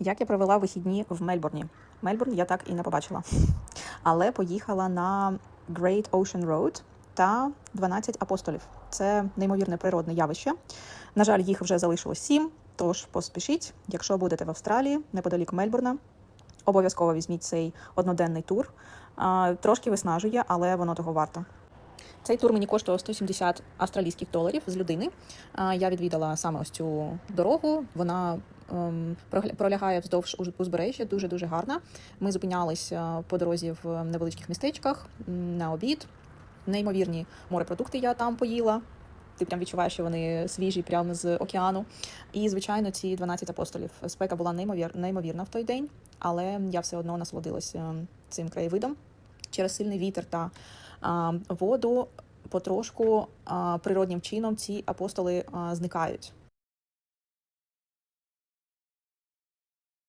Як я провела вихідні в Мельбурні? Мельбурн я так і не побачила. Але поїхала на Great Ocean Road та 12 апостолів. Це неймовірне природне явище. На жаль, їх вже залишилось сім, тож поспішіть, якщо будете в Австралії, неподалік Мельбурна. Обов'язково візьміть цей одноденний тур. Трошки виснажує, але воно того варто. Цей тур мені коштував 170 австралійських доларів з людини. Я відвідала саме ось цю дорогу. Вона пролягає вздовж уз- узбережжя, дуже дуже гарна. Ми зупинялися по дорозі в невеличких містечках на обід. Неймовірні морепродукти я там поїла. Ти прям відчуваєш, що вони свіжі прямо з океану. І, звичайно, ці 12 апостолів. Спека була неймовір, неймовірна в той день, але я все одно насолодилася цим краєвидом через сильний вітер та а, воду. Потрошку а, природнім чином ці апостоли а, зникають.